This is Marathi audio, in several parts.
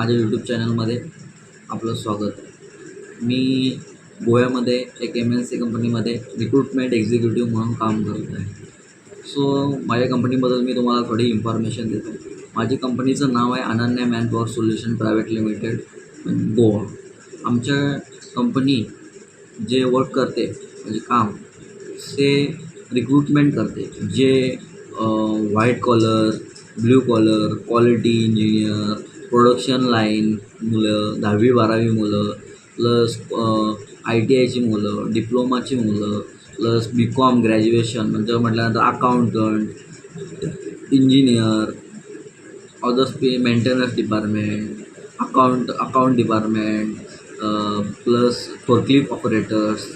माझ्या यूट्यूब चॅनलमध्ये आपलं स्वागत. मी गोव्यामध्ये एक एम एन सी कंपनीमध्ये रिक्रुटमेंट एक्झिक्युटिव्ह म्हणून काम करत आहे. सो माझ्या कंपनीबद्दल मी तुम्हाला थोडी इन्फॉर्मेशन देतो. माझी कंपनीचं नाव आहे Ananya man power solution private limited Goa. आमच्या कंपनी जे वर्क करते म्हणजे काम ते रिक्रुटमेंट करते. जे white collar blue collar quality engineer production line मुलं दहावी बारावी मुलं प्लस आय टी आयची मुलं डिप्लोमाची मुलं प्लस बी कॉम ग्रॅज्युएशन म्हणजे म्हटल्यानंतर accountant engineer others P maintenance department account account department plus forklift operators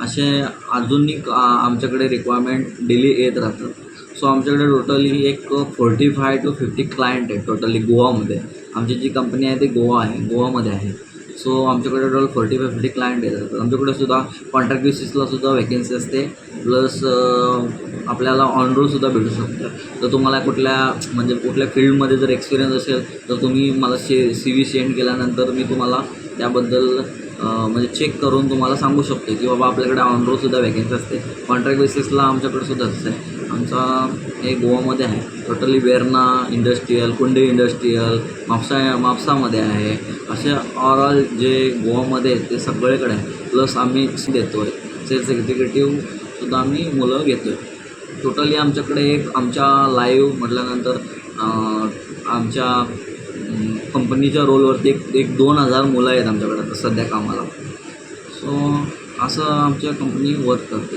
असे आधुनिक आमच्याकडे रिक्वायरमेंट डेली येत राहतात. सो आमच्याकडे टोटली एक forty five to fifty client आहे टोटली गोवामध्ये. आमची जी कंपनी आहे ती गोवा आहे गोवामध्ये आहे. सो आमच्याकडे total forty five fifty client येतात आमच्याकडे सुद्धा कॉन्ट्रॅक्ट बेसिसला सुद्धा वेकेन्सी असते. प्लस आपल्याला ऑन रोडसुद्धा भेटू शकतं. तर तुम्हाला कुठल्या म्हणजे कुठल्या फील्डमध्ये जर एक्सपिरियन्स असेल तर तुम्ही मला शे सी व्ही सेंड केल्यानंतर मी तुम्हाला त्याबद्दल म्हणजे चेक करून तुम्हाला सांगू शकतो की बाबा आपल्याकडे ऑन रोडसुद्धा वेकेन्सी असते. कॉन्ट्रॅक्ट बेसिसला आमच्याकडे सुद्धा असते आमचा हे गोवामध्ये आहे. Totally Verna industrial Kundaim industrial Mapusa म्हापसामध्ये आहे. असे ऑल जे गोवामध्ये आहेत ते सगळीकडे आहे. प्लस आम्ही देतो आहे सेल्स एक्झिक्युटिव्हसुद्धा आम्ही मुलं घेतो आहे टोटली आमच्याकडे एक आमच्या लाईव्ह म्हटल्यानंतर आमच्या कंपनीच्या रोलवरती एक एक दोन हजार मुलं आहेत आमच्याकडे आता सध्या कामाला. सो असं आमच्या कंपनी वर्क करते.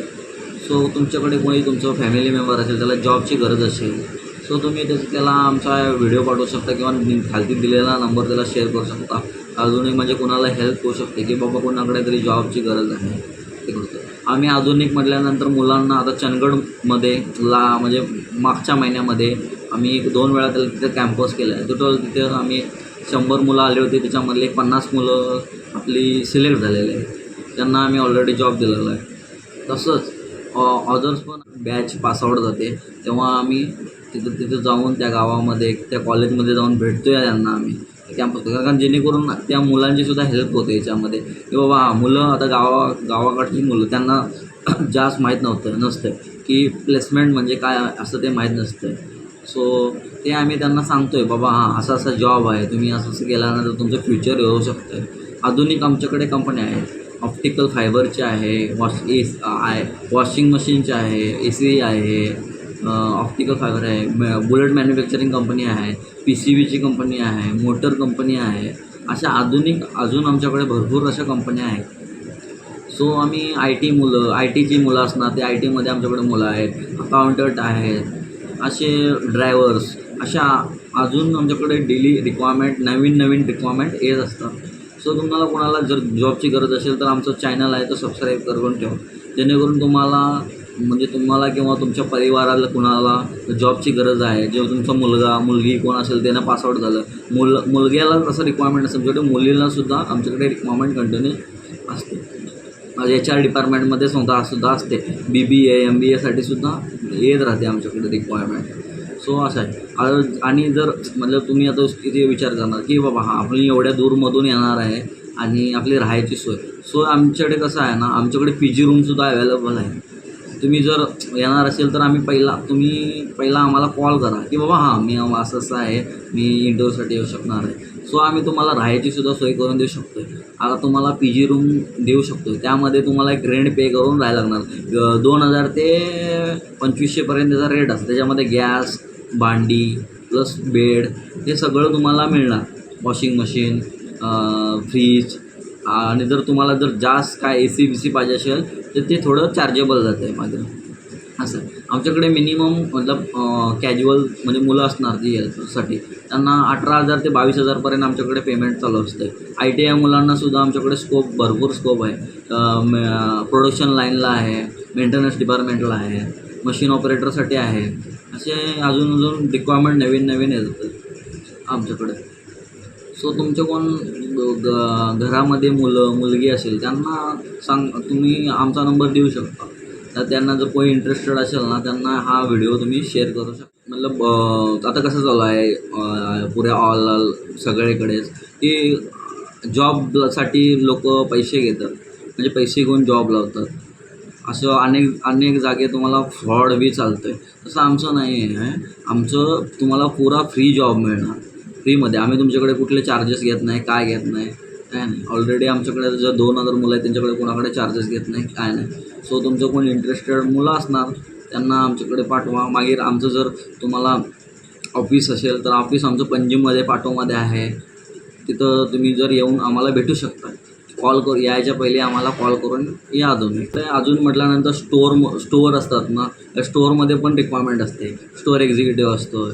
सो तुमच्याकडे कोणी तुमचं फॅमिली मेंबर असेल त्याला जॉबची गरज असेल सो तुम्ही त्याचं त्याला आमचा व्हिडिओ पाठवू शकता किंवा खालती दिलेला नंबर त्याला शेअर करू शकता. अजूनही म्हणजे कोणाला हेल्प होऊ शकते की बाबा कोणाकडे तरी जॉबची गरज आहे. ते करतो आम्ही आधुनिक म्हटल्यानंतर मुलांना आता चंदगडमध्ये ला म्हणजे मागच्या महिन्यामध्ये आम्ही एक दोन वेळा त्याला तिथे कॅम्पस केलं आहे टोटल तिथे आम्ही शंभर मुलं आले होते त्याच्यामधले पन्नास मुलं आपली सिलेक्ट झालेले आहेत. त्यांना आम्ही ऑलरेडी जॉब दिलेला आहे. तसंच ऑदर्स पण बॅच पासआउट जाते तेव्हा आम्ही तिथं तिथं जाऊन त्या गावामध्ये त्या कॉलेजमध्ये जाऊन भेटतो आहे त्यांना आम्ही. कॅम्पस कारण जेणेकरून त्या मुलांची सुद्धा हेल्प होते याच्यामध्ये. की बाबा हा मुलं आता गावा गावाकडची मुलं त्यांना जास्त माहीत नव्हतं नसतं. की प्लेसमेंट म्हणजे काय असं ते माहीत नसतं. सो ते आम्ही त्यांना सांगतो आहे बाबा हां असा असा जॉब आहे तुम्ही असं असं केल्यानंतर तुमचं फ्युचर येऊ शकतं. आधुनिक आमच्याकडे कंपन्या आहेत ऑप्टिकल फायबरचे आहे वॉश एस आहे वॉशिंग मशीनचे आहे ए सी आहे ऑप्टिकल फायबर आहे बुलेट मॅन्युफॅक्चरिंग कंपनी आहे पी सी बीची कंपनी आहे मोटर कंपनी आहे अशा आधुनिक अजून आमच्याकडे भरपूर अशा कंपन्या आहेत. सो आम्ही आय टी मुलं आय टीची मुलं असणार ते आय टीमध्ये आमच्याकडे मुलं आहेत अकाउंटंट आहेत असे ड्रायव्हर्स अशा अजून आमच्याकडे डेली रिक्वायरमेंट नवीन नवीन रिक्वायरमेंट येत असतात. सो तुम्हाला कोणाला जर जॉबची गरज असेल तर आमचं चॅनल आहे तो सबस्क्राईब करून ठेवा. जेणेकरून तुम्हाला म्हणजे तुम्हाला किंवा तुमच्या परिवाराला कुणाला जॉबची गरज आहे जेव्हा तुमचा मुलगा मुलगी कोण असेल त्यांना पासआउट झालं मुल मुलग्याला तसं रिक्वायरमेंट असेल आमच्याकडे मुलीलासुद्धा आमच्याकडे रिक्वायरमेंट कंटिन्यू असते. एच आर डिपार्टमेंटमध्ये सुद्धा सुद्धा असते. बी बी ए एम बी एसाठी सुद्धा येत राहते आमच्याकडे रिक्वायरमेंट सो असं आहे. आणि जर म्हणजे तुम्ही आता किती विचार करणार की बाबा हां आपली एवढ्या दूरमधून येणार आहे आणि आपली राहायची सोय. सो आमच्याकडे कसं आहे ना आमच्याकडे पी जी रूमसुद्धा अवेलेबल आहे. तुम्ही जर येणार असेल तर आम्ही पहिला तुम्ही पहिला आम्हाला कॉल करा की बाबा हां मी असं असं आहे मी इंटरव्ह्यूसाठी येऊ शकणार आहे. सो आम्ही तुम्हाला राहायची सुद्धा सोय करून देऊ शकतो आता तुम्हाला पी जी रूम देऊ शकतो त्यामध्ये तुम्हाला एक रेंट पे करून राहायला लागणार. दोन हजार ते पंचवीसशेपर्यंतचा रेट असतो. त्याच्यामध्ये गॅस भांडी प्लस बेड हे सगळं तुम्हाला मिळणार. वॉशिंग मशीन फ्रीज आणि जर तुम्हाला जर जास्त काय ए सी बी सी पाहिजे असेल तर ते थोडं चार्जेबल जातं आहे माझं. असं. आमच्याकडे मिनिमम मतलब कॅज्युअल म्हणजे मुलं असणार ती हेल्पसाठी त्यांना अठरा हजार ते बावीस हजारपर्यंत आमच्याकडे पेमेंट चालू असतं आय टी आय मुलांनासुद्धा आमच्याकडे स्कोप भरपूर स्कोप आहे. प्रोडक्शन लाईनला आहे मेंटेनन्स डिपार्टमेंटला आहे. मशीन ऑपरेटरसाठी आहे. असे अजून अजून रिक्वायरमेंट नवीन नवीन येतात आमच्याकडे. सो तुमचे कोण ग घरामध्ये मुलं मुलगी असेल त्यांना सांग तुम्ही आमचा नंबर देऊ शकता. तर त्यांना जर कोणी इंटरेस्टेड असेल ना त्यांना हा व्हिडिओ तुम्ही शेअर करू शकता मतलब आता कसं चालू आहे पुऱ्या ऑल सगळीकडेच की जॉबसाठी लोक पैसे घेतात. म्हणजे पैसे घेऊन जॉब लावतात. असं अनेक अनेक जागे तुम्हाला फ्रॉड बी चालतं आहे तसं आमचं नाही आहे. आमचं तुम्हाला पुरा फ्री जॉब मिळणार. फ्रीमध्ये आम्ही तुमच्याकडे कुठले चार्जेस घेत नाही काय घेत नाही काय नाही. ऑलरेडी आमच्याकडे जर दोन हजार मुलं आहेत त्यांच्याकडे कोणाकडे चार्जेस घेत नाही काय नाही. सो तुमचं कोण इंटरेस्टेड मुलं असणार त्यांना आमच्याकडे पाठवा. मागीर आमचं जर तुम्हाला ऑफिस असेल तर ऑफिस आमचं पणजीमध्ये पाटोमध्ये आहे. तिथं तुम्ही जर येऊन आम्हाला भेटू शकता. कॉल करू यायच्या पहिले आम्हाला कॉल करून या तुम्ही तर अजून म्हटल्यानंतर स्टोअर स्टोअर असतात ना स्टोअरमध्ये पण रिक्वायरमेंट असते. स्टोअर एक्झिक्युटिव्ह असतो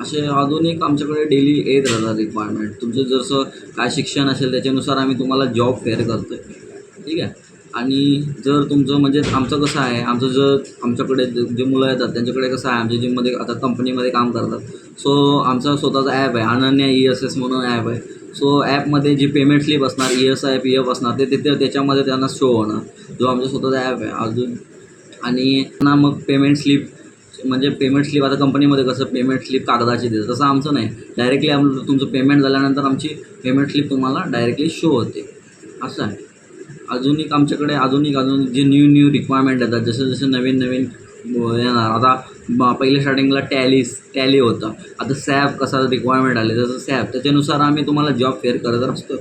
असे अजून एक आमच्याकडे डेली येत राहतात रिक्वायरमेंट तुमचं जसं काय शिक्षण असेल त्याच्यानुसार आम्ही तुम्हाला जॉब फेअर करतो आहे ठीक आहे? आणि जर तुमचं म्हणजे आमचं कसं आहे आमचं जर आमच्याकडे जे जे मुलं येतात त्यांच्याकडे कसं आहे आमच्या जिममध्ये आता कंपनीमध्ये काम करतात. सो आमचा स्वतःचा ॲप आहे अनन्या ई एस एस म्हणून ॲप आहे. सो ॲपमध्ये जी पेमेंट स्लिप असणार E S I P F असणार ते तिथे त्याच्यामध्ये त्यांना शो होणार. जो आमचा स्वतःचा ॲप आहे अजून. आणि ना मग पेमेंट स्लिप म्हणजे पेमेंट स्लिप आता कंपनीमध्ये कसं पेमेंट स्लिप कागदाची देतं तसं आमचं नाही. डायरेक्टली आम तुमचं पेमेंट झाल्यानंतर आमची पेमेंट स्लिप तुम्हाला डायरेक्टली शो होते. असं आहे. अजून एक आमच्याकडे अजून एक अजून जे न्यू न्यू रिक्वायरमेंट येतात जसं जसं नवीन नवीन येणार. आता बा पहिल्या स्टार्टिंगला टॅली टॅली होता. आता सॅप कसा रिक्वायरमेंट आले जसं सॅप त्याच्यानुसार आम्ही तुम्हाला जॉब फेअर करत असतो.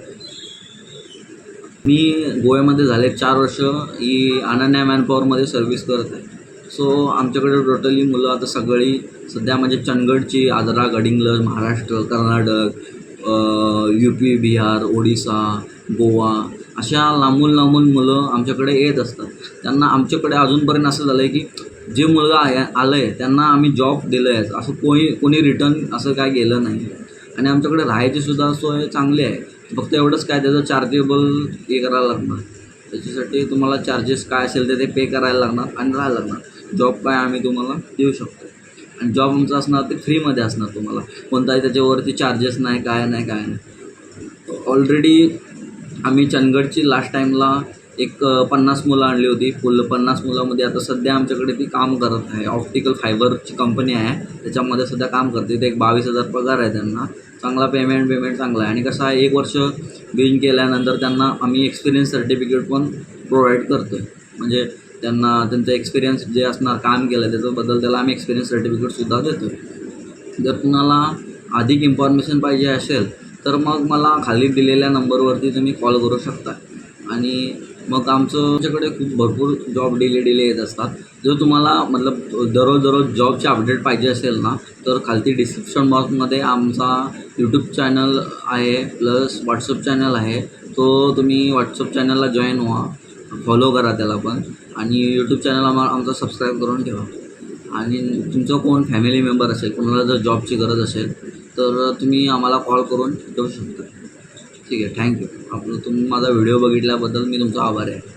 मी गोव्यामध्ये झाले चार वर्ष ही अनन्या मॅनपॉवरमध्ये सर्व्हिस करत आहे. सो आमच्याकडे टोटली मुलं आता सगळी सध्या म्हणजे चंदगडची आजरा गडिंग्लज महाराष्ट्र कर्नाटक यू पी बिहार ओडिसा गोवा अशा लांबून लांबून मुलं आमच्याकडे येत असतात. त्यांना आमच्याकडे अजूनपर्यंत असं झालं आहे की जे मुलगा आहे आलं आहे त्यांना आम्ही जॉब दिलं आहे असं कोणी कोणी रिटर्न असं काय गेलं नाही. आणि आमच्याकडे राहायची सुद्धा सोय चांगली आहे. फक्त एवढंच काय त्याचं चार्जेबल हे करायला लागणार. त्याच्यासाठी तुम्हाला चार्जेस काय असेल ते ते पे करायला लागणार आणि राहायला लागणार. जॉब काय आम्ही तुम्हाला देऊ शकतो. आणि जॉब आमचा असणार ते फ्रीमध्ये असणार तुम्हाला. कोणताही त्याच्यावरती चार्जेस नाही काय नाही काय नाही. ऑलरेडी आम्ही चंदगडची लास्ट टाईमला एक पन्नास मुलं आणली होती. फुल पन्नास मुलामध्ये आता सध्या आमच्याकडे ती काम करत आहे. ऑप्टिकल फायबरची कंपनी आहे. त्याच्यामध्ये सध्या काम करते. ते एक बावीस हजार पगार आहे त्यांना. चांगला पेमेंट पेमेंट चांगला आहे. आणि कसं आहे एक वर्ष बिन केल्यानंतर त्यांना आम्ही एक्सपिरियन्स सर्टिफिकेट पण प्रोव्हाइड करतो आहे म्हणजे त्यांना त्यांचं एक्सपिरियन्स जे असणार काम केलं त्याच्याबद्दल त्याला आम्ही एक्सपिरियन्स सर्टिफिकेटसुद्धा देतो जर तुम्हाला अधिक इन्फॉर्मेशन पाहिजे असेल तर मग मला खाली दिलेल्या नंबरवरती तुम्ही कॉल करू शकता. आणि मग आमचं आमच्याकडे खूप भरपूर जॉब डेली डेली येत असतात. जर तुम्हाला मतलब दररोज दररोज जॉबचे अपडेट पाहिजे असेल ना तर खालती डिस्क्रिप्शन बॉक्समध्ये आमचा यूट्यूब चॅनल आहे प्लस व्हॉट्सअप चॅनल आहे. तो तुम्ही व्हॉट्सअप चॅनलला जॉईन व्हा फॉलो करा त्याला पण आणि यूट्यूब चॅनल आम्हा आमचा सबस्क्राईब करून ठेवा. आणि तुमचं कोण फॅमिली मेंबर असेल कोणाला जर जॉबची गरज असेल तर तुम्ही आम्हाला कॉल करून देऊ शकता. ठीक आहे थँक्यू आपलं तुम्ही माझा व्हिडिओ बघितल्याबद्दल मी तुमचा आभार आहे.